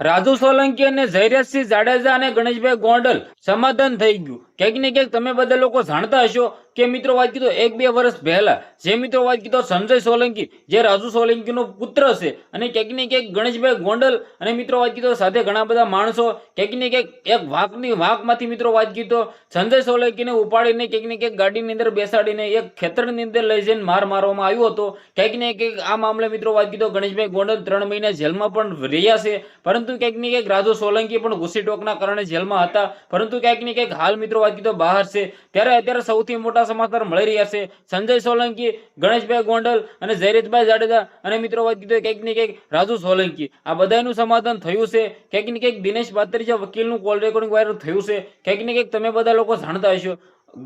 રાજુ સોલંકી અને જયરાજસિંહ જાડેજા અને ગણેશભાઈ ગોંડલ સમાધાન થઈ ગયું. ક્યાંક ને ક્યાંક તમે બધા લોકો જાણતા હશો કે મિત્રો વાત કીધો એક બે વર્ષ પહેલા. જે મિત્રો વાત કીધો સંજય સોલંકી, જે રાજુ સોલંકીનો પુત્ર છે અને ક્યાંક ને ક્યાંક ગણેશભાઈ ગોંડલ અને મિત્રો વાત કીધો સાથે ઘણા બધા માણસો, ક્યાંક ને ક્યાંક એક વાંકની, વાકમાંથી મિત્રો વાત કીધો, સંજય સોલંકીને ઉપાડીને ક્યાંક ને ક્યાંક ગાડીની અંદર બેસાડીને એક ખેતરની અંદર લઈ જઈને માર મારવામાં આવ્યો હતો. ક્યાંક ને ક્યાંક આ મામલે મિત્રો વાત કીધો ગણેશભાઈ ગોંડલ ત્રણ મહિના જેલમાં પણ રહ્યા છે. પરંતુ ક્યાંક ને ક્યાંક રાજુ સોલંકી પણ ઘૂસી ટોકના કારણે જેલમાં હતા. પરંતુ ક્યાંક ને ક્યાંક હાલ મિત્રો વાત કીધો બહાર છે. ત્યારે અત્યારે સૌથી મોટા સમાચાર મળી રહ્યા છે. સંજય સોલંકી, ગણેશભાઈ ગોંડલ અને જયરેશભાઈ જાડેજા અને મિત્રો વાત કીધું ક્યાંક ને કંઈક રાજુ સોલંકી. આ બધાનું સમાધાન થયું છે. ક્યાંક ને ક્યાંક દિનેશ પાત્રીજા વકીલનું કોલ રેકોર્ડિંગ વાયરલ થયું છે. ક્યાંક ને કંઈક તમે બધા લોકો જાણતા હશો.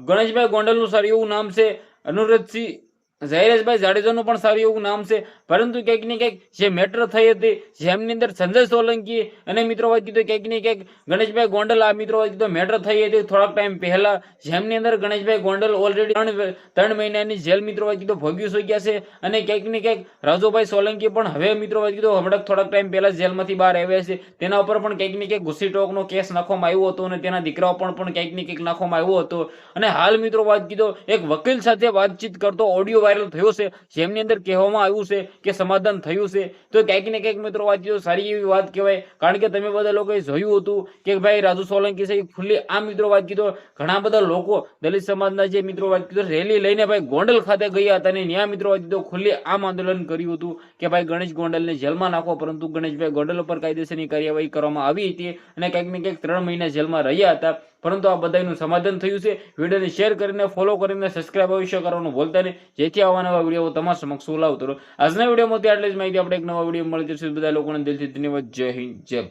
ગણેશભાઈ ગોંડલનું સારું એવું નામ છે. અનુરજસિંહ જયરેશભાઈ જાડેજાનું પણ સારું એવું નામ છે. પરંતુ ક્યાંક ને ક્યાંક જે મેટર થઈ હતી, જેમની અંદર સંજય સોલંકી અને મિત્રો વાત કીધું, ક્યાંક ને ક્યાંક ગણેશભાઈ ગોંડલ, આ મિત્રો વાત કીધું, મેટર થઈ હતી થોડાક ટાઈમ પહેલા. જેમની અંદર ગણેશભાઈ ગોંડલ ઓલરેડી ત્રણ ત્રણ મહિનાની જેલ મિત્રો વાત કીધું, ભોગવી શક્યા છે. અને ક્યાંક ને ક્યાંક રાજુભાઈ સોલંકી પણ હવે મિત્રો વાત કીધું, હમણાં થોડાક ટાઈમ પહેલા જેલમાંથી બહાર આવ્યા છે. તેના ઉપર પણ ક્યાંક ને ક્યાંક ઘુસી ટોકનો કેસ નાખવામાં આવ્યો હતો અને તેના દીકરાઓ પણ પણ ક્યાંક ને ક્યાંક નાખવામાં આવ્યો હતો. અને હાલ મિત્રો વાત કીધો, એક વકીલ સાથે વાતચીત કરતો ઓડિયો વાયરલ થયો છે, જેમની અંદર કહેવામાં આવ્યું છે કે સમાધાન થયું છે. તો ક્યાંક ને ક્યાંક મિત્રો વાત સારી એવી વાત કહેવાય, કારણ કે તમે બધા લોકોએ જોયું હતું કે ભાઈ રાજુ સોલંકી છે ખુલ્લી આ મિત્રો વાત કીધો, ઘણા બધા લોકો દલિત સમાજના જે મિત્રો વાત કીધો, રેલી લઈને ભાઈ ગોંડલ ખાતે ગયા હતા અને ત્યાં મિત્રો વાત કીધો, ખુલ્લી આમ આંદોલન કર્યું હતું કે ભાઈ ગણેશ ગોંડલને જેલમાં નાખો, પરંતુ ગણેશભાઈ ગોંડલ ઉપર કાયદેસરની કાર્યવાહી કરવામાં આવી હતી અને ક્યાંક ને ક્યાંક ત્રણ મહિના જેલમાં રહ્યા હતા. પરંતુ આ બધાનું સમાધાન થયું છે. વિડીયોને શેર કરીને ફોલો કરીને સબસ્ક્રાઈબ અવશ્ય કરવાનું ભૂલતા નહીં. જેથી આવા નવા વીડિયો તમારા સમક્ષ હું લાવતો રહું. આજના વિડીયોમાં આટલી જ માહિતી. આપણે એક નવા વીડિયો મળી જશે બધા લોકોને દિલથી ધન્યવાદ. જય હિન્દ. જય